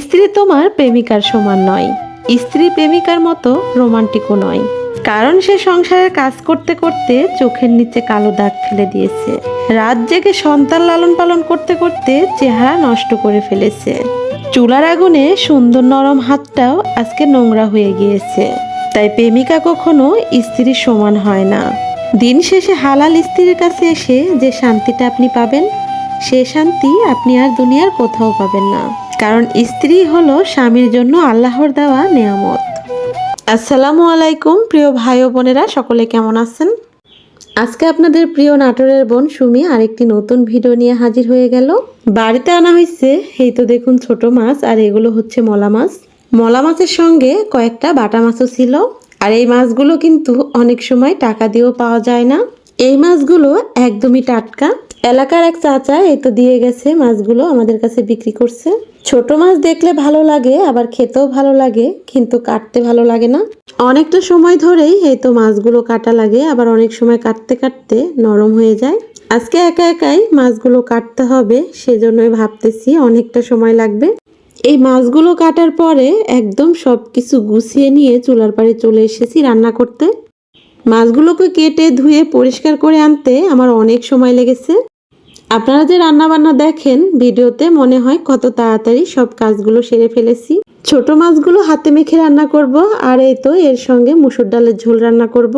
স্ত্রী তোমার প্রেমিকার সমান নয়। স্ত্রী প্রেমিকার মতো রোমান্টিকও নয়। কারণ সে সংসারের কাজ করতে করতে চোখের নিচে কালো দাগ ফেলে দিয়েছে। রাত জেগে সন্তান লালন পালন করতে করতে চেহারা নষ্ট করে ফেলেছে। চুলার আগুনে সুন্দর নরম হাতটাও আজকে নোংরা হয়ে গিয়েছে। তাই প্রেমিকা কখনো স্ত্রীর সমান হয় না। দিন শেষে হালাল স্ত্রীর কাছে এসে যে শান্তিটা আপনি পাবেন, সে শান্তি আপনি আর দুনিয়ার কোথাও পাবেন না। কারণ স্ত্রী হলো স্বামীর জন্য আল্লাহর দেওয়া নেয়ামত। আসসালামু আলাইকুম, প্রিয় ভাই বোনেরা, সকলে কেমন আছেন? আজকে আপনাদের প্রিয় নাটোরের বোন সুমি আরেকটি নতুন ভিডিও নিয়ে হাজির হয়ে গেল। বাড়িতে আনা হয়েছে এই তো দেখুন ছোট মাছ, আর এগুলো হচ্ছে মলা মাছ। মলা মাছের সঙ্গে কয়েকটা বাটা মাছও ছিল, আর এই মাছগুলো কিন্তু অনেক সময় টাকা দিয়েও পাওয়া যায় না। এই মাছগুলো একদমই টাটকা। এলাকার এক চাচা এই তো দিয়ে গেছে মাছগুলো, আমাদের কাছে বিক্রি করছে। ছোট মাছ দেখলে ভালো লাগে, আবার খেতেও ভালো লাগে, কিন্তু কাটতে ভালো লাগে না। অনেকটা সময় ধরেই এই তো মাছগুলো কাটা লাগে, আবার অনেক সময় কাটতে কাটতে নরম হয়ে যায়। আজকে একা একাই মাছগুলো কাটতে হবে, সেজন্যই ভাবতেছি অনেকটা সময় লাগবে। এই মাছগুলো কাটার পরে একদম সব কিছু গুছিয়ে নিয়ে চুলার পাড়ে চলে এসেছি রান্না করতে। মাছগুলোকে কেটে ধুয়ে পরিষ্কার করে আনতে আমার অনেক সময় লেগেছে। আপনারা যে রান্নাবান্না দেখেন ভিডিওতে, মনে হয় কত তাড়াতাড়ি সব কাজগুলো সেরে ফেলেছি। ছোট মাছগুলো হাতে মেখে রান্না করব, আর এই তো এর সঙ্গে মুসুর ডালের ঝোল রান্না করব।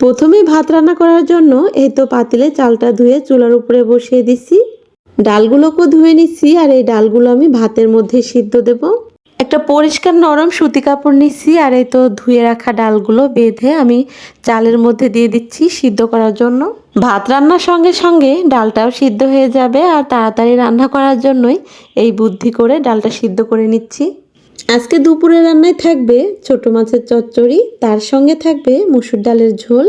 প্রথমে ভাত রান্না করার জন্য এই তো পাতিলে চালটা ধুয়ে চুলার উপরে বসিয়ে দিছি। ডালগুলোকেও ধুয়ে নিচ্ছি আর এই ডালগুলো আমি ভাতের মধ্যে সিদ্ধ দেব। একটা পরিষ্কার নরম সুতি কাপড় নিচ্ছি আর এই তো ধুয়ে রাখা ডালগুলো বেঁধে আমি চালের মধ্যে দিয়ে দিচ্ছি সিদ্ধ করার জন্য। ভাত রান্নার সঙ্গে সঙ্গে ডালটাও সিদ্ধ হয়ে যাবে আর তাড়াতাড়ি রান্না করার জন্যই এই বুদ্ধি করে ডালটা সিদ্ধ করে নিচ্ছি। আজকে দুপুরে রান্নায় থাকবে ছোট মাছের চচ্চড়ি, তার সঙ্গে থাকবে মুসুর ডালের ঝোল,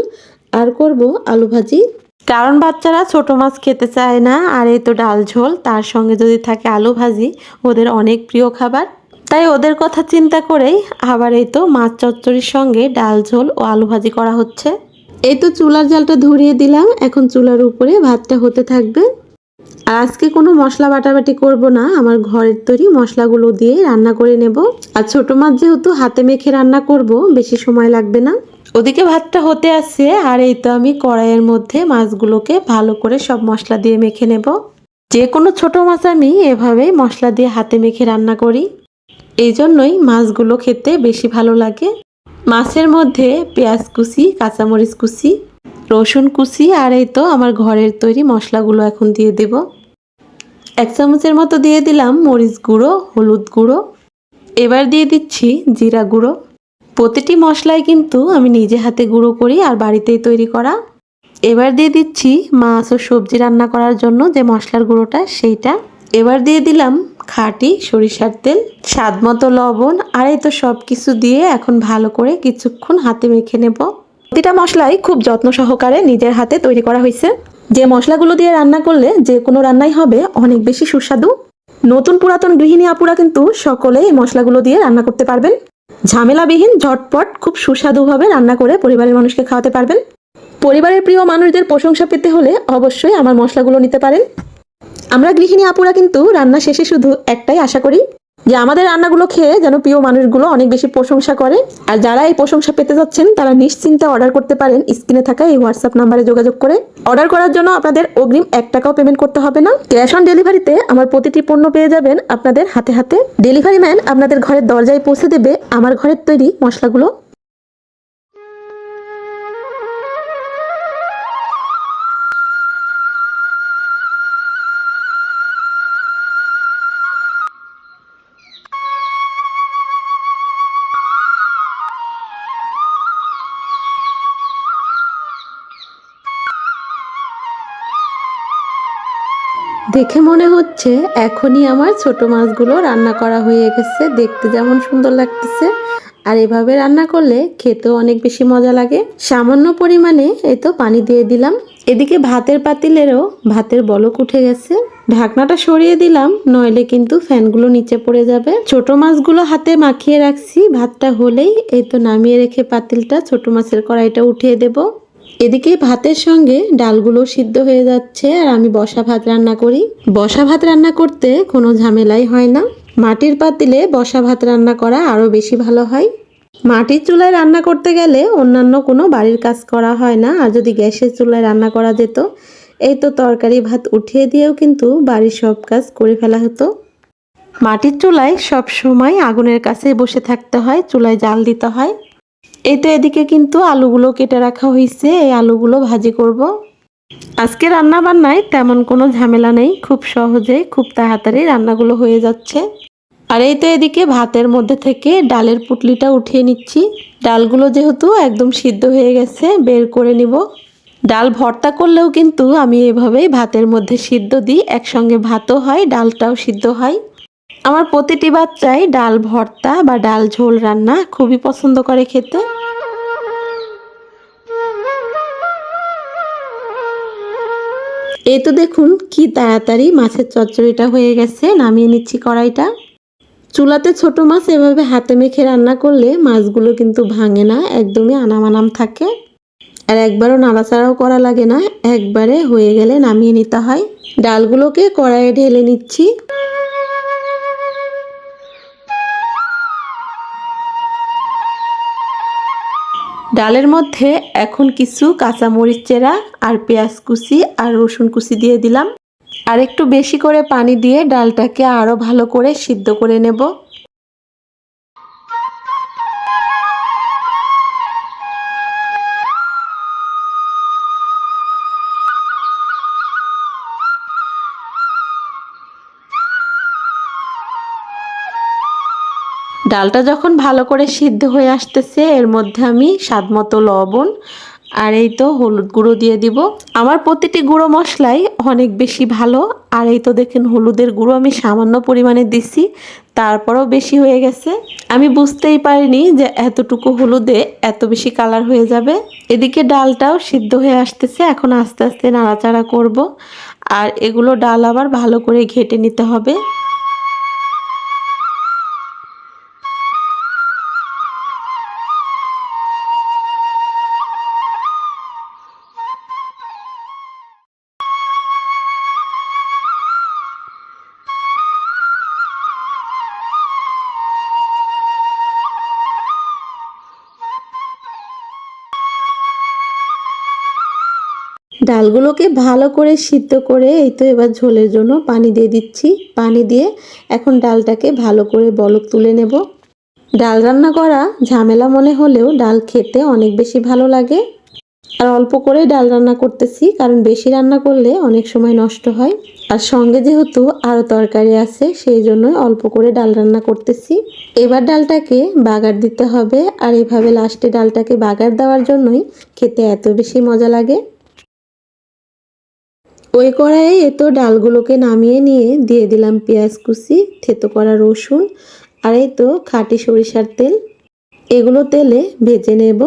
আর করব আলু ভাজি। কারণ বাচ্চারা ছোট মাছ খেতে চায় না, আর এই তো ডাল ঝোল, তার সঙ্গে যদি থাকে আলু ভাজি, ওদের অনেক প্রিয় খাবার। তাই ওদের কথা চিন্তা করেই আবার এই তো মাছ চচ্চড়ির সঙ্গে ডাল, ঝোল ও আলু ভাজি করা হচ্ছে। এই তো চুলার জালটা ধরিয়ে দিলাম, এখন চুলার উপরে ভাতটা হতে থাকবে। আর আজকে কোনো মশলা বাটাবাটি করব না, আমার ঘরের তৈরি মশলাগুলো দিয়ে রান্না করে নেব। আর ছোট মাছ যেহেতু হাতে মেখে রান্না করব, বেশি সময় লাগবে না। ওদিকে ভাতটা হতে আসছে আর এই তো আমি কড়াইয়ের মধ্যে মাছগুলোকে ভালো করে সব মশলা দিয়ে মেখে নেব। যে কোনো ছোট মাছ আমি এভাবেই মশলা দিয়ে হাতে মেখে রান্না করি। এই জন্যই মাছগুলো খেতে বেশি ভালো লাগে। মাছের মধ্যে পেঁয়াজ কুচি, কাঁচামরিচ কুচি, রসুন কুচি আর এই তো আমার ঘরের তৈরি মশলাগুলো এখন দিয়ে দেব। এক চামচের মতো দিয়ে দিলাম মরিচ গুঁড়ো, হলুদ গুঁড়ো। এবার দিয়ে দিচ্ছি জিরা গুঁড়ো। প্রতিটি মশলাই কিন্তু আমি নিজে হাতে গুঁড়ো করি আর বাড়িতেই তৈরি করা। এবার দিয়ে দিচ্ছি মাছ ও সবজি রান্না করার জন্য যে মশলার গুঁড়োটা, সেইটা। এবার দিয়ে দিলাম খাঁটি সরিষার তেল, স্বাদ মতো লবণ, আর এই তো সব কিছু দিয়ে এখন ভালো করে কিছুক্ষণ হাতে মেখে নেব। প্রতিটা মশলাই খুব যত্ন সহকারে নিজের হাতে তৈরি করা হয়েছে। যে মশলাগুলো দিয়ে রান্না করলে যে কোনো রান্নাই হবে, অনেক বেশি সুস্বাদু। নতুন পুরাতন গৃহিণী আপুরা কিন্তু সকলে এই মশলাগুলো দিয়ে রান্না করতে পারবেন। ঝামেলাবিহীন, ঝটপট, খুব সুস্বাদুভাবে রান্না করে পরিবারের মানুষকে খাওয়াতে পারবেন। পরিবারের প্রিয় মানুষদের প্রশংসা পেতে হলে অবশ্যই আমার মশলাগুলো নিতে পারেন। আমরা গৃহিণী আপুরা কিন্তু রান্না শেষে শুধু একটাই আশা করি যে আমাদের রান্নাগুলো খেয়ে যেন প্রিয় মানুষগুলো অনেক বেশি প্রশংসা করে। আর যারা এই প্রশংসা পেতে যাচ্ছেন, তারা নিশ্চিন্তে অর্ডার করতে পারেন স্ক্রিনে থাকা এই হোয়াটসঅ্যাপ নাম্বারে যোগাযোগ করে। অর্ডার করার জন্য আপনাদের অগ্রিম এক টাকাও পেমেন্ট করতে হবে না। ক্যাশ অন ডেলিভারিতে আমার প্রতিটি পণ্য পেয়ে যাবেন আপনাদের হাতে হাতে। ডেলিভারি ম্যান আপনাদের ঘরের দরজায় পৌঁছে দেবে আমার ঘরের তৈরি মশলাগুলো। দেখে মনে হচ্ছে এখনই আমার ছোট মাছগুলো রান্না করা হয়ে গেছে। দেখতে যেমন সুন্দর লাগতেছে। আর এভাবে রান্না করলে খেতেও অনেক বেশি মজা লাগে। সামান্য পরিমাণে এই তো পানি দিয়ে দিলাম। এদিকে ভাতের পাতিলেরও ভাতের বলক উঠে গেছে। ঢাকনাটা সরিয়ে দিলাম, নইলে কিন্তু ফ্যানগুলো নিচে পড়ে যাবে। ছোট মাছগুলো হাতে মাখিয়ে রাখছি। ভাতটা হলেই এই তো নামিয়ে রেখে পাতিলটা ছোট মাছের কড়াইটা উঠিয়ে দেব। এদিকে ভাতের সঙ্গে ডালগুলো সিদ্ধ হয়ে যাচ্ছে আর আমি বসা ভাত রান্না করি। বসা ভাত রান্না করতে কোনো ঝামেলাই হয় না। মাটির পাতিলে বসা ভাত রান্না করা আরও বেশি ভালো হয়। মাটির চুলায় রান্না করতে গেলে অন্যান্য কোনো বাড়ির কাজ করা হয় না। আর যদি গ্যাসের চুলায় রান্না করা যেত, এই তো তরকারি ভাত উঠিয়ে দিয়েও কিন্তু বাড়ির সব কাজ করে ফেলা হতো। মাটির চুলায় সব সময় আগুনের কাছে বসে থাকতে হয়, চুলায় জাল দিতে হয়। এই তো এদিকে কিন্তু আলুগুলো কেটে রাখা হয়েছে এই আলুগুলো ভাজি করব। আজকে রান্না বান্নায় তেমন কোনো ঝামেলা নেই, খুব সহজে, খুব তাড়াতাড়ি রান্নাগুলো হয়ে যাচ্ছে। আর এই তো এদিকে ভাতের মধ্যে থেকে ডালের পুটলিটা উঠিয়ে নিচ্ছি। ডালগুলো যেহেতু একদম সিদ্ধ হয়ে গেছে, বের করে নিব। ডাল ভর্তা করলেও কিন্তু আমি এভাবেই ভাতের মধ্যে সিদ্ধ দিই, একসঙ্গে ভাতও হয়, ডালটাও সিদ্ধ হয়। আমার প্রতিটি বাচ্চাই ডাল ভর্তা বা ডাল ঝোল রান্না খুবই পছন্দ করে খেতে। এই তো দেখুন কি তাড়াতাড়ি মাছের চচ্চড়িটা হয়ে গেছে, নামিয়ে নিচ্ছি কড়াইটা। চুলাতে ছোট মাছ এভাবে হাতে মেখে রান্না করলে মাছগুলো কিন্তু ভাঙে না, একদমই আনাম আনাম থাকে। আর একবারও নাড়াচাড়াও করা লাগে না, একবারে হয়ে গেলে নামিয়ে নিতে হয়। ডালগুলোকে কড়াইয়ে ঢেলে নিচ্ছি। ডালের মধ্যে এখন কিছু কাঁচামরিচ চেরা আর পেঁয়াজ কুচি আর রসুন কুচি দিয়ে দিলাম। আর একটু বেশি করে পানি দিয়ে ডালটাকে আরও ভালো করে সিদ্ধ করে নেব। ডালটা যখন ভালো করে সিদ্ধ হয়ে আসতেছে, এর মধ্যে আমি স্বাদ মতো লবণ আর এই তো হলুদ গুঁড়ো দিয়ে দিব। আমার প্রতিটি গুঁড়ো মশলাই অনেক বেশি ভালো। আর এই তো দেখেন হলুদের গুঁড়ো আমি সামান্য পরিমাণে দিছি, তারপরও বেশি হয়ে গেছে। আমি বুঝতেই পারিনি যে এতটুকু হলুদে এত বেশি কালার হয়ে যাবে। এদিকে ডালটাও সিদ্ধ হয়ে আসতেছে, এখন আস্তে আস্তে নাড়াচাড়া করব। আর এগুলো ডাল আবার ভালো করে ঘেটে নিতে হবে। ডালগুলোকে ভালো করে সিদ্ধ করে এই তো এবার ঝোলের জন্য পানি দিয়ে দিচ্ছি। পানি দিয়ে এখন ডালটাকে ভালো করে বলক তুলে নেব। ডাল রান্না করা ঝামেলা মনে হলেও ডাল খেতে অনেক বেশি ভালো লাগে। আর অল্প করে ডাল রান্না করতেছি, কারণ বেশি রান্না করলে অনেক সময় নষ্ট হয়। আর সঙ্গে যেহেতু আরও তরকারি আছে, সেই জন্যই অল্প করে ডাল রান্না করতেছি। এবার ডালটাকে বাগার দিতে হবে, আর এভাবে লাস্টে ডালটাকে বাগার দেওয়ার জন্যই খেতে এত বেশি মজা লাগে। ওই কড়াইয়ে এতো ডালগুলোকে নামিয়ে নিয়ে দিয়ে দিলাম পেঁয়াজ কুচি, থেতো করা রসুন আর এই তো খাঁটি সরিষার তেল। এগুলো তেলে ভেজে নেব।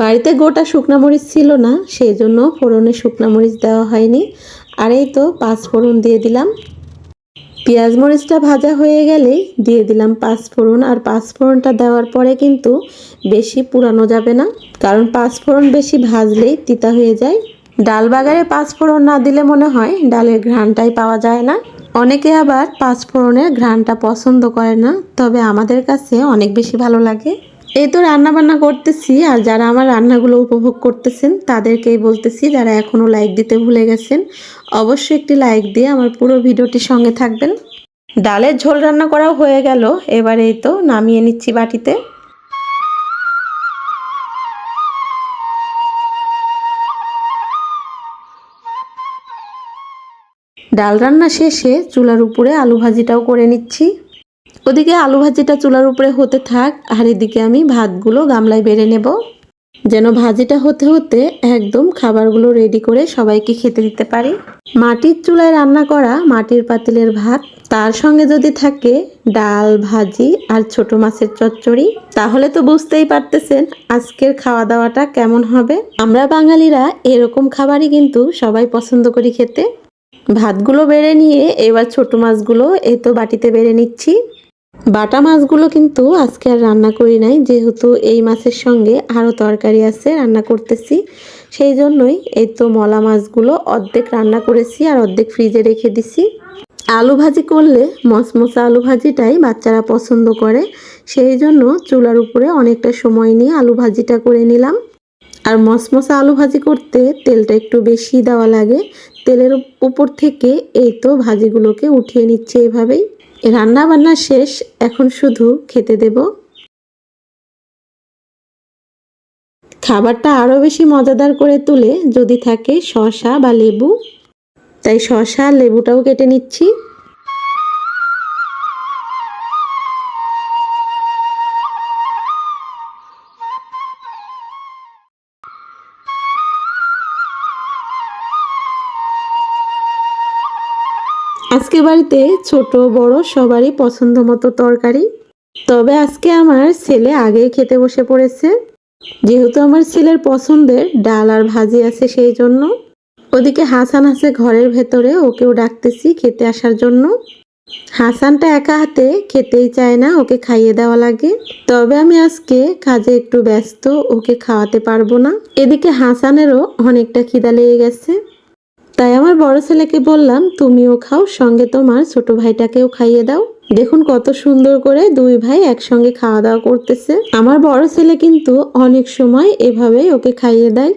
বাড়িতে গোটা শুকনা মরিচ ছিল না সেই জন্য ফোড়নে শুকনা মরিচ দেওয়া হয়নি। আর এই তো পাঁচ ফোড়ন দিয়ে দিলাম। পেঁয়াজ মরিচটা ভাজা হয়ে গেলে দিয়ে দিলাম পাঁচ ফোড়ন। আর পাঁচ ফোড়নটা দেওয়ার পরে কিন্তু বেশি পুরানো যাবে না, কারণ পাঁচ ফোড়ন বেশি ভাজলেই তিতা হয়ে যায়। ডাল বাগারে পাঁচ ফোড়ন না দিলে মনে হয় ডালের ঘ্রাণটাই পাওয়া যায় না। অনেকে আবার পাঁচ ফোড়নের ঘ্রাণটা পছন্দ করে না, তবে আমাদের কাছে অনেক বেশি ভালো লাগে। এই তো রান্না বান্না করতেছি, আর যারা আমার রান্নাগুলো উপভোগ করতেছেন, তাদেরকেই বলতেছি যারা এখনও লাইক দিতে ভুলে গেছেন, অবশ্যই একটি লাইক দিয়ে আমার পুরো ভিডিওটি সঙ্গে থাকবেন। ডালের ঝোল রান্না করাও হয়ে গেল, এবার এই তো নামিয়ে নিচ্ছি বাটিতে। ডাল রান্না শেষে চুলার উপরে আলু ভাজিটাও করে নিচ্ছি। ওদিকে আলু ভাজিটা চুলার উপরে হতে থাক, আর এদিকে আমি ভাতগুলো গামলায় বেড়ে নেব। যেন ভাজিটা হতে হতে একদম খাবারগুলো রেডি করে সবাইকে খেতে দিতে পারি। মাটির চুলায় রান্না করা মাটির পাতিলের ভাত, তার সঙ্গে যদি থাকে ডাল, ভাজি আর ছোট মাছের চচ্চড়ি, তাহলে তো বুঝতেই পারতেছেন আজকের খাওয়া দাওয়াটা কেমন হবে। আমরা বাঙালিরা এরকম খাবারই কিন্তু সবাই পছন্দ করি খেতে। ভাতগুলো বেড়ে নিয়ে এবার ছোট মাছগুলো এই তো বাটিতে বেড়ে নিচ্ছি। বাটা মাছগুলো কিন্তু আজকে আর রান্না করি নাই, যেহেতু এই মাছের সঙ্গে আরও তরকারি আছে, রান্না করতেছি। সেই জন্যই এই তো মলা মাছগুলো অর্ধেক রান্না করেছি আর অর্ধেক ফ্রিজে রেখে দিছি। আলু ভাজি করলে মশমশা আলু ভাজিটাই বাচ্চারা পছন্দ করে, সেই জন্য চুলার উপরে অনেকটা সময় নিয়ে আলু ভাজিটা করে নিলাম। আর মশমশা আলু ভাজি করতে তেলটা একটু বেশি দেওয়া লাগে, তেলের উপর থেকে এই তো ভাজিগুলোকে উঠিয়ে নিচ্ছে এভাবেই। রান্না বান্না শেষ, এখন শুধু খেতে দেব। খাবারটা আরও বেশি মজাদার করে তুলে যদি থাকে শসা বা লেবু। তাই শসা, লেবুটাও কেটে নিচ্ছি। আজকে বাড়িতে ছোট, বড়, সবারই পছন্দ মতো তরকারি। তবে আজকে আমার ছেলে আগেই খেতে বসে পড়েছে। যেহেতু আমার ছেলের পছন্দের ডাল আর ভাজি আছে সেই জন্য। ওদিকে হাসান আছে ঘরের ভেতরে, ওকেও ডাকতেছি খেতে আসার জন্য। হাসানটা একা হাতে খেতেই চায় না, ওকে খাইয়ে দেওয়া লাগে। তবে আমি আজকে কাজে একটু ব্যস্ত, ওকে খাওয়াতে পারব না। এদিকে হাসানেরও অনেকটা খিদা লেগে গেছে। তাই আমার বড় ছেলেকে বললাম, তুমিও খাও, সঙ্গে তোমার ছোট ভাইটাকেও খাইয়ে দাও। দেখুন কত সুন্দর করে দুই ভাই একসঙ্গে খাওয়া দাওয়া করতেছে। আমার বড় ছেলে কিন্তু অনেক সময় এভাবেই ওকে খাইয়ে দেয়।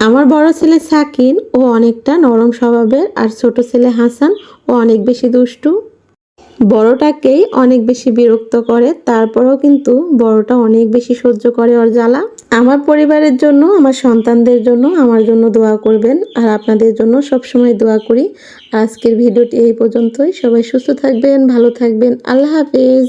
আমার বড় ছেলে সাকিন, ও অনেকটা নরম স্বভাবের, আর ছোট ছেলে হাসান, ও অনেক বেশি দুষ্টু। বড়টাকেই অনেক বেশি বিরক্ত করে, তারপরেও কিন্তু বড়টা অনেক বেশি সহ্য করে ওর জ্বালা। আমার পরিবারের জন্য, আমার সন্তানদের জন্য আমার জন্য দোয়া করবেন। আর আপনাদের জন্য সবসময় দোয়া করি। আজকের ভিডিওটি এই পর্যন্তই। সবাই সুস্থ থাকবেন, ভালো থাকবেন। আল্লাহ হাফেজ।